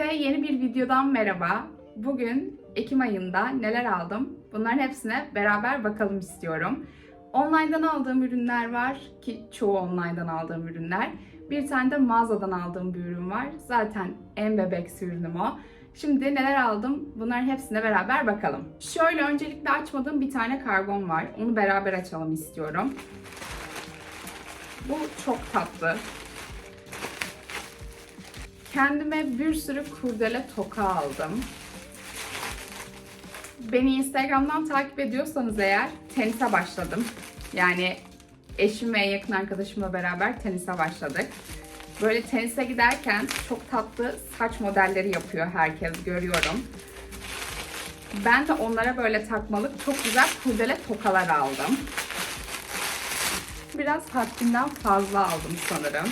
Hepinize yeni bir videodan merhaba. Bugün Ekim ayında neler aldım? Bunların hepsine beraber bakalım istiyorum. Online'dan aldığım ürünler var ki çoğu online'dan aldığım ürünler. Bir tane de mağazadan aldığım bir ürün var. Zaten en bebeksi ürünüm o. Şimdi neler aldım? Bunların hepsine beraber bakalım. Şöyle öncelikle açmadığım bir tane kargom var. Onu beraber açalım istiyorum. Bu çok tatlı. Kendime bir sürü kurdele toka aldım. Beni Instagram'dan takip ediyorsanız eğer tenise başladım. Yani eşim ve yakın arkadaşımla beraber tenise başladık. Böyle tenise giderken çok tatlı saç modelleri yapıyor herkes görüyorum. Ben de onlara böyle takmalık çok güzel kurdele tokalar aldım. Biraz haddinden fazla aldım sanırım.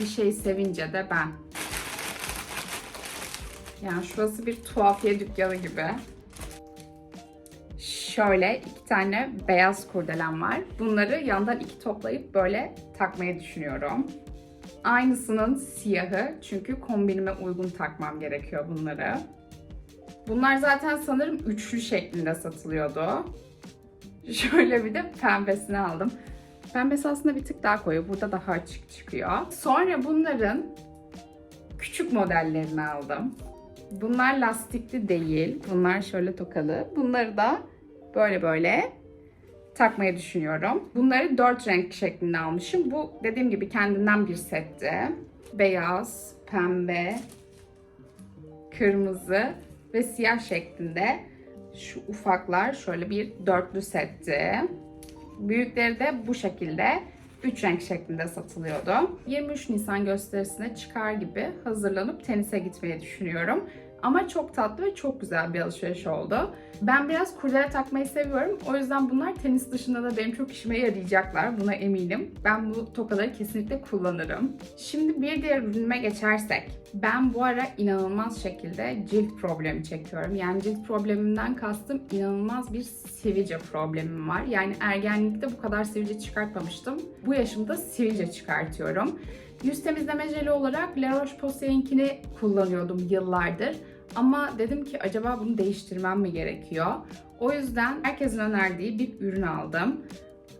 Bir şey sevince de ben. Yani şurası bir tuhafiye dükkanı gibi. Şöyle iki tane beyaz kurdelem var. Bunları yandan iki toplayıp böyle takmayı düşünüyorum. Aynısının siyahı çünkü kombinime uygun takmam gerekiyor bunları. Bunlar zaten sanırım üçlü şeklinde satılıyordu. Şöyle bir de pembesini aldım. Pembesi aslında bir tık daha koyu. Burada daha açık çıkıyor. Sonra bunların küçük modellerini aldım. Bunlar lastikli değil. Bunlar şöyle tokalı. Bunları da böyle böyle takmayı düşünüyorum. Bunları dört renk şeklinde almışım. Bu dediğim gibi kendinden bir setti. Beyaz, pembe, kırmızı ve siyah şeklinde. Şu ufaklar şöyle bir dörtlü setti. Büyükleri de bu şekilde 3 renk şeklinde satılıyordu. 23 Nisan gösterisine çıkar gibi hazırlanıp tenise gitmeyi düşünüyorum. Ama çok tatlı ve çok güzel bir alışveriş oldu. Ben biraz kurdele takmayı seviyorum. O yüzden bunlar tenis dışında da benim çok işime yarayacaklar. Buna eminim. Ben bu tokaları kesinlikle kullanırım. Şimdi bir diğer ürünüme geçersek. Ben bu ara inanılmaz şekilde cilt problemi çekiyorum. Yani cilt problemimden kastım inanılmaz bir sivilce problemim var. Yani ergenlikte bu kadar sivilce çıkartmamıştım. Bu yaşımda sivilce çıkartıyorum. Yüz temizleme jeli olarak La Roche-Posay'inkini kullanıyordum yıllardır. Ama dedim ki acaba bunu değiştirmem mi gerekiyor? O yüzden herkesin önerdiği bir ürün aldım.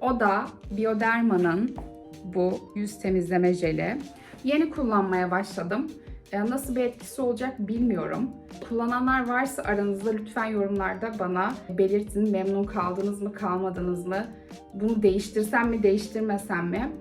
O da Bioderma'nın bu yüz temizleme jeli. Yeni kullanmaya başladım. E, Nasıl bir etkisi olacak bilmiyorum. Kullananlar varsa aranızda lütfen yorumlarda bana belirtin. Memnun kaldınız mı, kalmadınız mı? Bunu değiştirsem mi, değiştirmesem mi?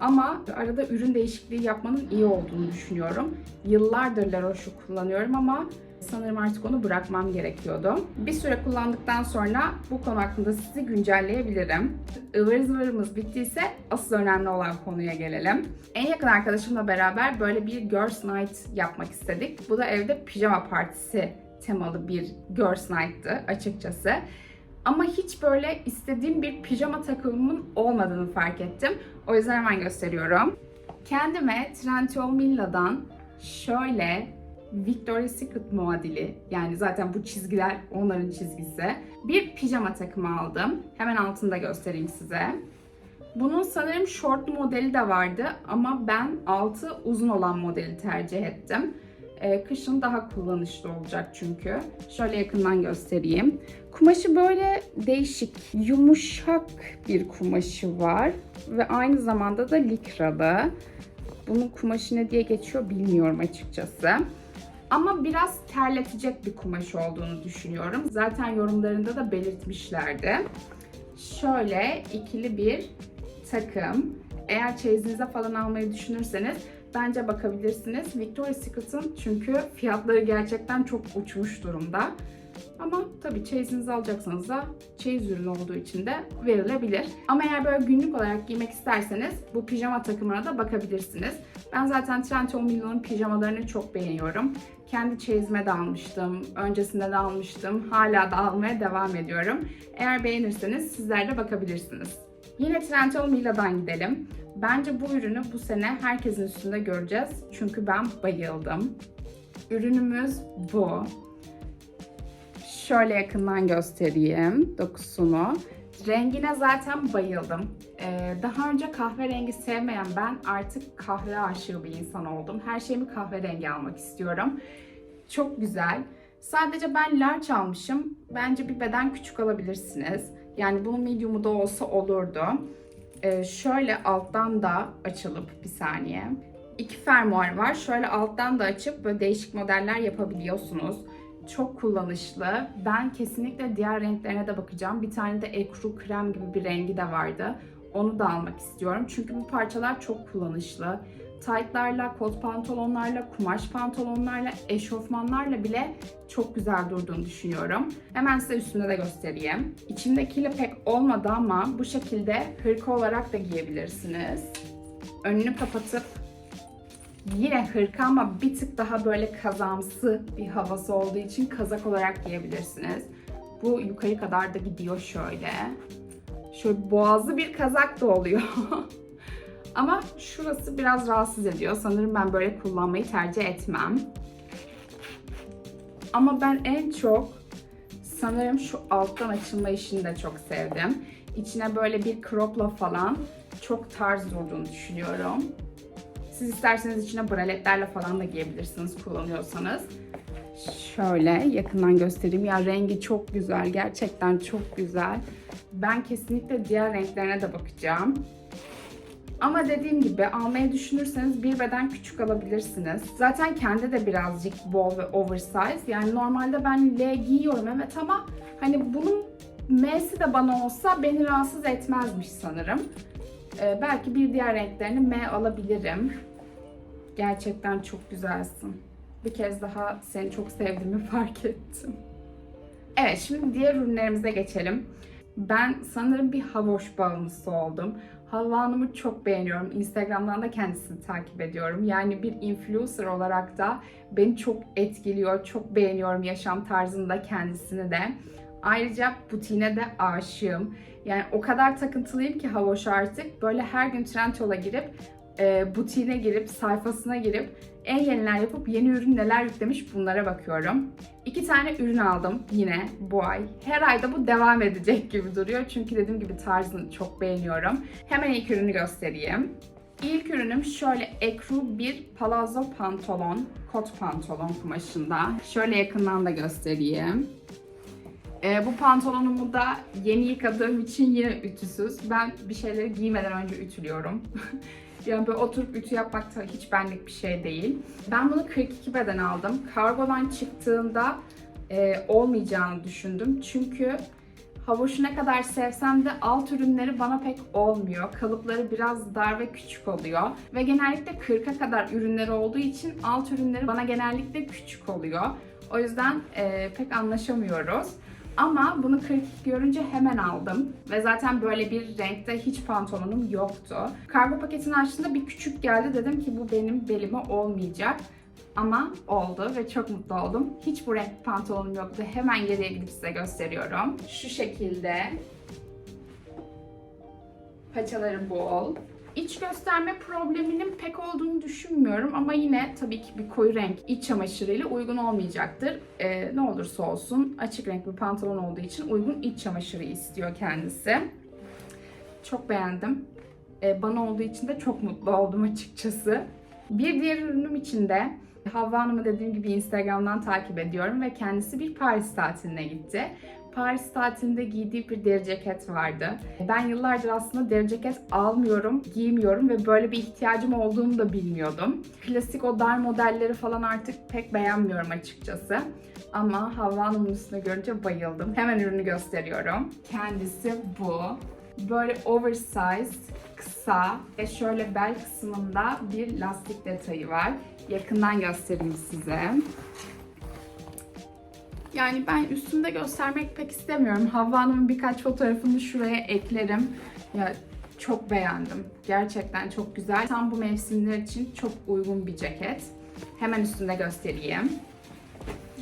Ama arada ürün değişikliği yapmanın iyi olduğunu düşünüyorum. Yıllardır La Roche'u kullanıyorum ama sanırım artık onu bırakmam gerekiyordu. Bir süre kullandıktan sonra bu konu hakkında sizi güncelleyebilirim. Ivır zıvırımız bittiyse asıl önemli olan konuya gelelim. En yakın arkadaşımla beraber böyle bir Girls Night yapmak istedik. Bu da evde pijama partisi temalı bir Girls Night'tı açıkçası. Ama hiç böyle istediğim bir pijama takımımın olmadığını fark ettim. O yüzden hemen gösteriyorum. Kendime Trendyol Milla'dan şöyle Victoria's Secret muadili yani zaten bu çizgiler onların çizgisi. Bir pijama takımı aldım. Hemen altında göstereyim size. Bunun sanırım short modeli de vardı ama ben altı uzun olan modeli tercih ettim. Ee, kışın daha kullanışlı olacak çünkü. Şöyle yakından göstereyim. Kumaşı böyle değişik, yumuşak bir kumaşı var ve aynı zamanda da likralı. Bunun kumaşı ne diye geçiyor bilmiyorum açıkçası. Ama biraz terletecek bir kumaş olduğunu düşünüyorum. Zaten yorumlarında da belirtmişlerdi. Şöyle ikili bir takım. Eğer çeyizinize falan almayı düşünürseniz bence bakabilirsiniz. Victoria's Secret'ın çünkü fiyatları gerçekten çok uçmuş durumda. Ama tabii çeyizinizi alacaksanız da çeyiz ürünü olduğu için de verilebilir. Ama eğer böyle günlük olarak giymek isterseniz bu pijama takımına da bakabilirsiniz. Ben zaten Trendyol Millo'nun pijamalarını çok beğeniyorum. Kendi çeyizime de almıştım, öncesinde de almıştım, hala da almaya devam ediyorum. Eğer beğenirseniz sizler de bakabilirsiniz. Yine Trendyol Mila'dan gidelim. Bence bu ürünü bu sene herkesin üstünde göreceğiz. Çünkü ben bayıldım. Ürünümüz bu. Şöyle yakından göstereyim dokusunu. Rengine zaten bayıldım. Ee, daha önce kahverengi sevmeyen ben artık kahve aşığı bir insan oldum. Her şeyimi kahverengi almak istiyorum. Çok güzel. Sadece ben large almışım. Bence bir beden küçük alabilirsiniz. Yani bunun medium'u da olsa olurdu. Ee, şöyle alttan da açılıp bir saniye. İki fermuar var. Şöyle alttan da açıp böyle değişik modeller yapabiliyorsunuz. Çok kullanışlı. Ben kesinlikle diğer renklerine de bakacağım. Bir tane de ekru krem gibi bir rengi de vardı. Onu da almak istiyorum. Çünkü bu parçalar çok kullanışlı. Taytlarla, kot pantolonlarla, kumaş pantolonlarla, eşofmanlarla bile çok güzel durduğunu düşünüyorum. Hemen size üstünde de göstereyim. İçindekiyle pek olmadı ama bu şekilde hırka olarak da giyebilirsiniz. Önünü kapatıp yine hırka ama bir tık daha böyle kazamsı bir havası olduğu için kazak olarak giyebilirsiniz. Bu yukarı kadar da gidiyor şöyle. Şöyle boğazlı bir kazak da oluyor. ama şurası biraz rahatsız ediyor. Sanırım ben böyle kullanmayı tercih etmem. Ama ben en çok sanırım şu alttan açılma işini de çok sevdim. İçine böyle bir cropla falan çok tarz durduğunu düşünüyorum. Siz isterseniz içine braletlerle falan da giyebilirsiniz kullanıyorsanız. Şöyle yakından göstereyim. Ya rengi çok güzel. Gerçekten çok güzel. Ben kesinlikle diğer renklerine de bakacağım. Ama dediğim gibi almayı düşünürseniz bir beden küçük alabilirsiniz. Zaten kendi de birazcık bol ve oversize. Yani normalde ben L giyiyorum evet ama hani bunun M'si de bana olsa beni rahatsız etmezmiş sanırım. Ee, belki bir diğer renklerini M alabilirim. Gerçekten çok güzelsin. Bir kez daha seni çok sevdiğimi fark ettim. Evet şimdi diğer ürünlerimize geçelim. Ben sanırım bir havoş bağımlısı oldum. Havva Hanım'ı çok beğeniyorum. Instagram'dan da kendisini takip ediyorum. Yani bir influencer olarak da beni çok etkiliyor. Çok beğeniyorum yaşam tarzında kendisini de. Ayrıca butiğine de aşığım. Yani o kadar takıntılıyım ki Havoş artık. Böyle her gün Trendyol'a girip e, butiğine girip, sayfasına girip en yeniler yapıp yeni ürün neler yüklemiş bunlara bakıyorum. İki tane ürün aldım yine bu ay. Her ayda bu devam edecek gibi duruyor. Çünkü dediğim gibi tarzını çok beğeniyorum. Hemen ilk ürünü göstereyim. İlk ürünüm şöyle ekru bir palazzo pantolon, kot pantolon kumaşında. Şöyle yakından da göstereyim. Ee, bu pantolonumu da yeni yıkadığım için yine ütüsüz. Ben bir şeyleri giymeden önce ütülüyorum. yani böyle oturup ütü yapmak da hiç benlik bir şey değil. Ben bunu 42 beden aldım. Kargodan çıktığında e, olmayacağını düşündüm. Çünkü havuçu ne kadar sevsem de alt ürünleri bana pek olmuyor. Kalıpları biraz dar ve küçük oluyor. Ve genellikle 40'a kadar ürünleri olduğu için alt ürünleri bana genellikle küçük oluyor. O yüzden e, pek anlaşamıyoruz. Ama bunu 42 görünce hemen aldım. Ve zaten böyle bir renkte hiç pantolonum yoktu. Kargo paketini açtığımda bir küçük geldi. Dedim ki bu benim belime olmayacak. Ama oldu ve çok mutlu oldum. Hiç bu renk pantolonum yoktu. Hemen geriye gidip size gösteriyorum. Şu şekilde. Paçaları bol. İç gösterme probleminin pek olduğunu düşünmüyorum ama yine tabii ki bir koyu renk iç çamaşırıyla uygun olmayacaktır. Ee, ne olursa olsun açık renk bir pantolon olduğu için uygun iç çamaşırı istiyor kendisi. Çok beğendim. Ee, bana olduğu için de çok mutlu oldum açıkçası. Bir diğer ürünüm için de Havva Hanım'ı dediğim gibi Instagram'dan takip ediyorum ve kendisi bir Paris tatiline gitti. Paris tatilinde giydiği bir deri ceket vardı. Ben yıllardır aslında deri ceket almıyorum, giymiyorum ve böyle bir ihtiyacım olduğunu da bilmiyordum. Klasik o dar modelleri falan artık pek beğenmiyorum açıkçası. Ama Havva Hanım'ın üstüne görünce bayıldım. Hemen ürünü gösteriyorum. Kendisi bu. Böyle oversized, kısa ve şöyle bel kısmında bir lastik detayı var. Yakından göstereyim size. Yani ben üstünde göstermek pek istemiyorum. Havva Hanım'ın birkaç fotoğrafını şuraya eklerim. Ya çok beğendim. Gerçekten çok güzel. Tam bu mevsimler için çok uygun bir ceket. Hemen üstünde göstereyim.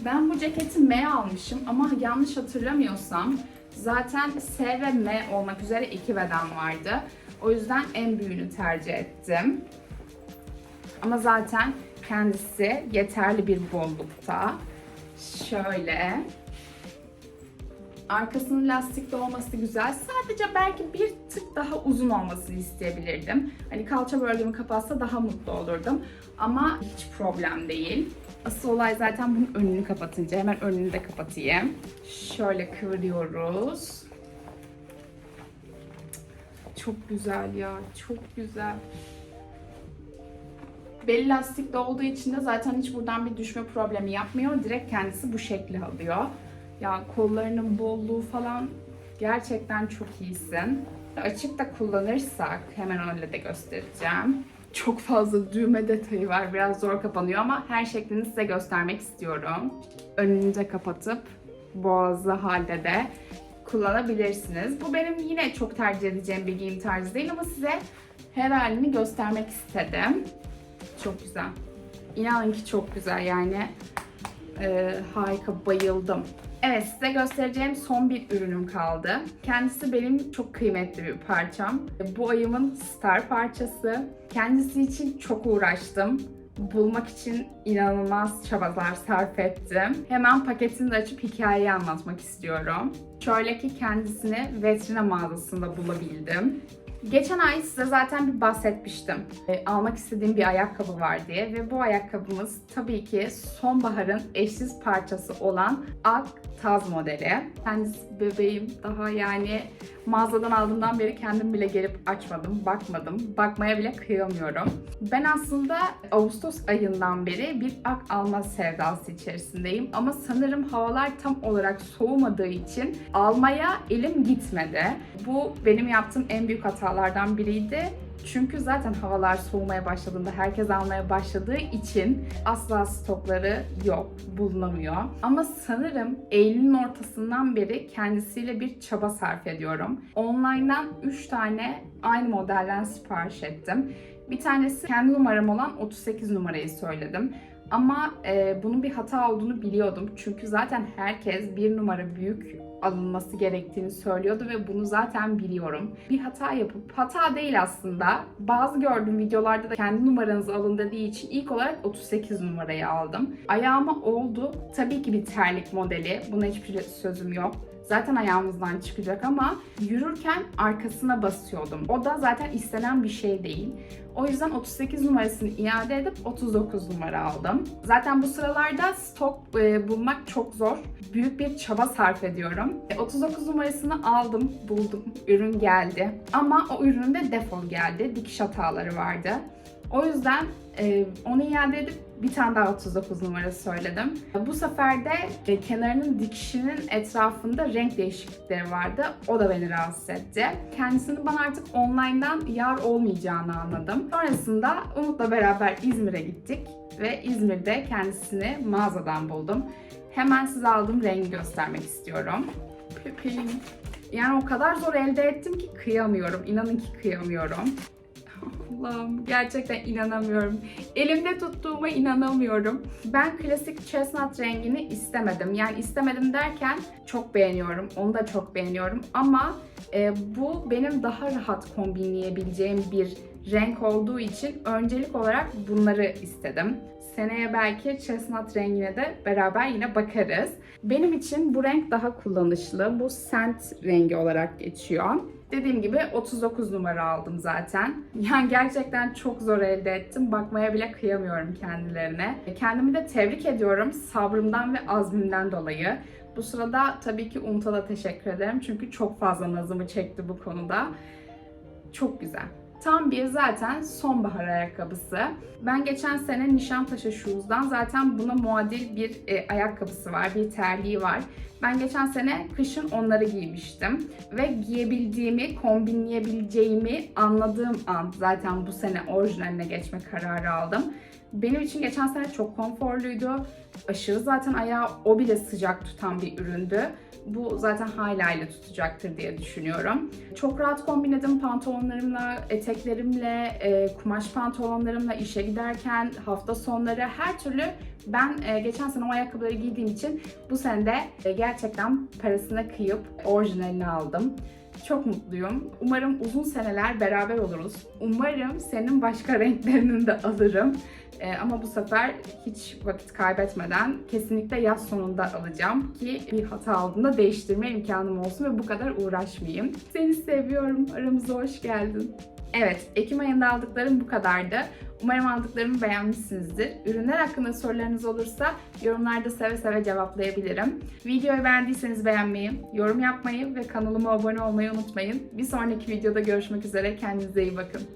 Ben bu ceketi M almışım ama yanlış hatırlamıyorsam zaten S ve M olmak üzere iki beden vardı. O yüzden en büyüğünü tercih ettim. Ama zaten kendisi yeterli bir bollukta. Şöyle. Arkasının lastikli olması güzel. Sadece belki bir tık daha uzun olmasını isteyebilirdim. Hani kalça bölgemi kapatsa daha mutlu olurdum. Ama hiç problem değil. Asıl olay zaten bunun önünü kapatınca. Hemen önünü de kapatayım. Şöyle kıvırıyoruz. Çok güzel ya. Çok güzel. Beli lastikli olduğu için de zaten hiç buradan bir düşme problemi yapmıyor. Direkt kendisi bu şekli alıyor. Ya kollarının bolluğu falan gerçekten çok iyisin. Açık da kullanırsak hemen öyle de göstereceğim. Çok fazla düğme detayı var. Biraz zor kapanıyor ama her şeklini size göstermek istiyorum. Önünü kapatıp boğazlı halde de kullanabilirsiniz. Bu benim yine çok tercih edeceğim bir giyim tarzı değil ama size her halini göstermek istedim. Çok güzel. İnanın ki çok güzel yani. Ee, harika, bayıldım. Evet, size göstereceğim son bir ürünüm kaldı. Kendisi benim çok kıymetli bir parçam. Bu ayımın star parçası. Kendisi için çok uğraştım. Bulmak için inanılmaz çabalar sarf ettim. Hemen paketini de açıp hikayeyi anlatmak istiyorum. Şöyle ki kendisini vetrine mağazasında bulabildim. Geçen ay size zaten bir bahsetmiştim. E, almak istediğim bir ayakkabı var diye ve bu ayakkabımız tabii ki sonbaharın eşsiz parçası olan Ak Taz modeli. Kendisi bebeğim daha yani mağazadan aldığımdan beri kendim bile gelip açmadım, bakmadım. Bakmaya bile kıyamıyorum. Ben aslında Ağustos ayından beri bir ak alma sevdası içerisindeyim ama sanırım havalar tam olarak soğumadığı için almaya elim gitmedi. Bu benim yaptığım en büyük hatalardan biriydi. Çünkü zaten havalar soğumaya başladığında herkes almaya başladığı için asla stokları yok, bulunamıyor. Ama sanırım Eylül'ün ortasından beri kendisiyle bir çaba sarf ediyorum. Online'dan 3 tane aynı modelden sipariş ettim. Bir tanesi kendi numaram olan 38 numarayı söyledim. Ama e, bunun bir hata olduğunu biliyordum. Çünkü zaten herkes bir numara büyük alınması gerektiğini söylüyordu ve bunu zaten biliyorum. Bir hata yapıp, hata değil aslında. Bazı gördüğüm videolarda da kendi numaranızı alın dediği için ilk olarak 38 numarayı aldım. Ayağıma oldu. Tabii ki bir terlik modeli. Buna hiçbir sözüm yok zaten ayağımızdan çıkacak ama yürürken arkasına basıyordum. O da zaten istenen bir şey değil. O yüzden 38 numarasını iade edip 39 numara aldım. Zaten bu sıralarda stok e, bulmak çok zor. Büyük bir çaba sarf ediyorum. E, 39 numarasını aldım, buldum. Ürün geldi. Ama o üründe defol geldi. Dikiş hataları vardı. O yüzden e, onu iade edip bir tane daha 39 numara söyledim. Bu sefer de e, kenarının dikişinin etrafında renk değişiklikleri vardı. O da beni rahatsız etti. Kendisini bana artık online'dan yar olmayacağını anladım. Sonrasında Umut'la beraber İzmir'e gittik ve İzmir'de kendisini mağazadan buldum. Hemen size aldığım rengi göstermek istiyorum. Pipim. Yani o kadar zor elde ettim ki kıyamıyorum. İnanın ki kıyamıyorum. Allah'ım gerçekten inanamıyorum. Elimde tuttuğuma inanamıyorum. Ben klasik chestnut rengini istemedim. Yani istemedim derken çok beğeniyorum. Onu da çok beğeniyorum. Ama e, bu benim daha rahat kombinleyebileceğim bir renk olduğu için öncelik olarak bunları istedim. Seneye belki chestnut rengine de beraber yine bakarız. Benim için bu renk daha kullanışlı. Bu scent rengi olarak geçiyor. Dediğim gibi 39 numara aldım zaten. Yani gerçekten çok zor elde ettim. Bakmaya bile kıyamıyorum kendilerine. Kendimi de tebrik ediyorum sabrımdan ve azmimden dolayı. Bu sırada tabii ki Umut'a da teşekkür ederim. Çünkü çok fazla nazımı çekti bu konuda. Çok güzel. Tam bir zaten sonbahar ayakkabısı. Ben geçen sene Nişantaşı Shoes'dan zaten buna muadil bir e, ayakkabısı var, bir terliği var. Ben geçen sene kışın onları giymiştim. Ve giyebildiğimi, kombinleyebileceğimi anladığım an zaten bu sene orijinaline geçme kararı aldım. Benim için geçen sene çok konforluydu. Aşırı zaten ayağı o bile sıcak tutan bir üründü. Bu zaten hala ile tutacaktır diye düşünüyorum. Çok rahat kombinledim pantolonlarımla, eteklerimle, e, kumaş pantolonlarımla işe giderken, hafta sonları her türlü ben e, geçen sene o ayakkabıları giydiğim için bu sene de e, gerçekten parasına kıyıp orijinalini aldım. Çok mutluyum. Umarım uzun seneler beraber oluruz. Umarım senin başka renklerini de alırım. Ee, ama bu sefer hiç vakit kaybetmeden kesinlikle yaz sonunda alacağım ki bir hata aldığında değiştirme imkanım olsun ve bu kadar uğraşmayayım. Seni seviyorum. Aramıza hoş geldin. Evet, Ekim ayında aldıklarım bu kadardı. Umarım aldıklarımı beğenmişsinizdir. Ürünler hakkında sorularınız olursa yorumlarda seve seve cevaplayabilirim. Videoyu beğendiyseniz beğenmeyi, yorum yapmayı ve kanalıma abone olmayı unutmayın. Bir sonraki videoda görüşmek üzere. Kendinize iyi bakın.